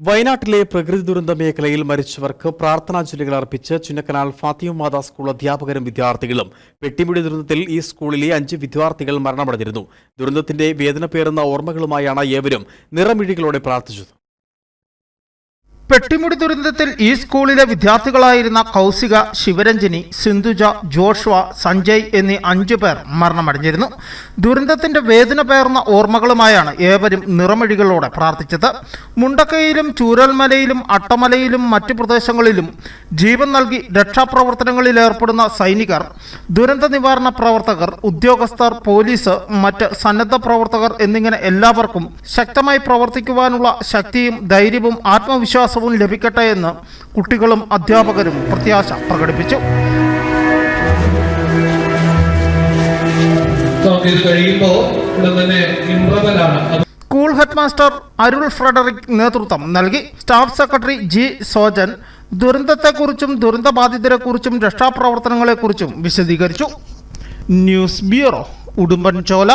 വയനാട്ടിലെ പ്രകൃതി ദുരന്ത മേഖലയിൽ മരിച്ചവർക്ക് പ്രാർത്ഥനാഞ്ജലികൾ അർപ്പിച്ച് ചുന്നക്കനാൽ ഫാത്തിമാത സ്കൂൾ അധ്യാപകരും വിദ്യാർത്ഥികളും പെട്ടിമുടി ദുരന്തത്തിൽ ഈ സ്കൂളിലെ അഞ്ച് വിദ്യാർത്ഥികൾ മരണമടഞ്ഞിരുന്നു. ദുരന്തത്തിന്റെ വേദന പേറുന്ന ഓർമ്മകളുമായാണ് ഏവരും നിറമിഴികളോടെ പ്രാർത്ഥിച്ചത്. പെട്ടിമുടി ദുരന്തത്തിൽ ഈ സ്കൂളിലെ വിദ്യാർത്ഥികളായിരുന്ന കൗസിക ശിവരഞ്ജിനി സിന്ധുജ ജോഷ്വ സഞ്ജയ് എന്നീ അഞ്ചു പേർ മരണമടഞ്ഞിരുന്നു. ദുരന്തത്തിന്റെ വേദന പേർന്ന ഓർമ്മകളുമായാണ് ഏവരും നിറമൊഴികളോടെ പ്രാർത്ഥിച്ചത്. മുണ്ടക്കയിലും ചൂരൽമലയിലും അട്ടമലയിലും മറ്റു പ്രദേശങ്ങളിലും ജീവൻ നൽകി രക്ഷാപ്രവർത്തനങ്ങളിൽ ഏർപ്പെടുന്ന സൈനികർ ദുരന്ത നിവാരണ പ്രവർത്തകർ ഉദ്യോഗസ്ഥർ പോലീസ് മറ്റ് സന്നദ്ധ പ്രവർത്തകർ എന്നിങ്ങനെ എല്ലാവർക്കും ശക്തമായി പ്രവർത്തിക്കുവാനുള്ള ശക്തിയും ധൈര്യവും ആത്മവിശ്വാസവും ലഭിക്കട്ടെ എന്ന് കുട്ടികളും അധ്യാപകരും പ്രത്യാശ പ്രകടിപ്പിച്ചു. School head master Arul Frederick നേതൃത്വം നൽകി. സ്റ്റാഫ് സെക്രട്ടറി ജി സോജൻ ദുരന്തത്തെക്കുറിച്ചും ദുരന്തബാധിതരെക്കുറിച്ചും രക്ഷാപ്രവർത്തനങ്ങളെക്കുറിച്ചും വിശദീകരിച്ചു. News bureau Udumbanchola.